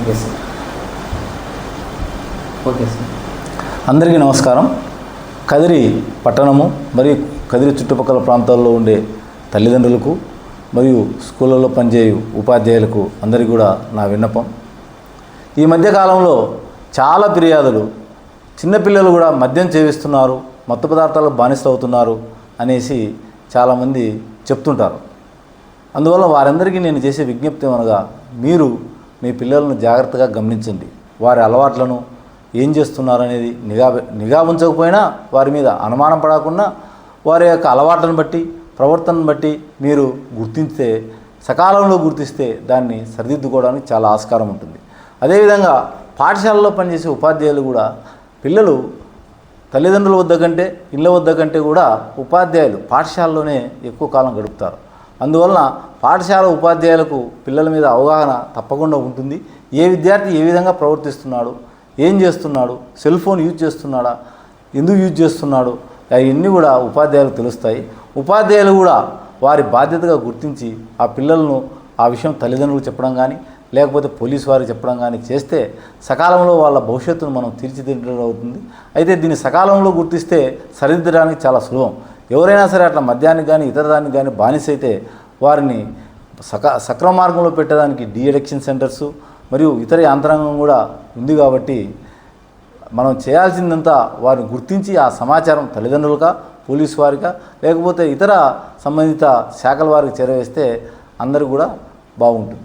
Okay sir. Okay sir. అందరికీ నమస్కారం. కదిరి పట్టణము మరియు కదిరి చుట్టుపక్కల ప్రాంతాల్లో ఉండే తల్లిదండ్రులకు మరియు స్కూళ్ళలో పనిచేయు ఉపాధ్యాయులకు అందరికీ కూడా నా విన్నపం. ఈ మధ్యకాలంలో చాలా ఫిర్యాదులు చిన్నపిల్లలు కూడా మద్యం సేవిస్తున్నారు మత్తు పదార్థాలకు బానిసలవుతున్నారు అనేసి చాలామంది చెప్తుంటారు. అందువల్ల వారందరికీ నేను చేసే విజ్ఞప్తి అనగా మీరు మీ పిల్లలను జాగ్రత్తగా గమనించండి. వారి అలవాట్లను ఏం చేస్తున్నారు అనేది నిఘా నిఘా ఉంచకపోయినా వారి మీద అనుమానం పడకుండా వారి యొక్క అలవాట్లను బట్టి ప్రవర్తనను బట్టి మీరు గుర్తిస్తే సకాలంలో గుర్తిస్తే దాన్ని సరిదిద్దుకోవడానికి చాలా ఆస్కారం ఉంటుంది. అదేవిధంగా పాఠశాలలో పనిచేసే ఉపాధ్యాయులు కూడా పిల్లలు తల్లిదండ్రుల వద్ద కంటే ఇళ్ళ వద్ద కంటే కూడా ఉపాధ్యాయులు పాఠశాలలోనే ఎక్కువ కాలం గడుపుతారు. అందువలన పాఠశాల ఉపాధ్యాయులకు పిల్లల మీద అవగాహన తప్పకుండా ఉంటుంది. ఏ విద్యార్థి ఏ విధంగా ప్రవర్తిస్తున్నాడు? ఏం చేస్తున్నాడు? సెల్ ఫోన్ యూజ్ చేస్తున్నాడా? ఎందుకు యూజ్ చేస్తున్నాడు? అవన్నీ కూడా ఉపాధ్యాయులకు తెలుస్తాయి. ఉపాధ్యాయులు కూడా వారి బాధ్యతగా గుర్తించి ఆ పిల్లలను ఆ విషయం తల్లిదండ్రులు చెప్పడం కానీ లేకపోతే పోలీసు వారికి చెప్పడం కానీ చేస్తే సకాలంలో వాళ్ళ భవిష్యత్తును మనం తీర్చిదిద్దడం అవుతుంది అయితే దీన్ని సకాలంలో గుర్తిస్తే సరిదిద్దడానికి చాలా సులభం. ఎవరైనా సరే అట్లా మద్యానికి కానీ ఇతర దానికి కానీ బానిసైతే వారిని సక సక్రమ మార్గంలో పెట్టడానికి డీఎడిక్షన్ సెంటర్సు మరియు ఇతర యంత్రాంగం కూడా ఉంది కాబట్టి మనం చేయాల్సిందంతా వారిని గుర్తించి ఆ సమాచారం తల్లిదండ్రులుగా పోలీసు వారికా లేకపోతే ఇతర సంబంధిత శాఖల వారికి చేరవేస్తే అందరూ కూడా బాగుంటుంది.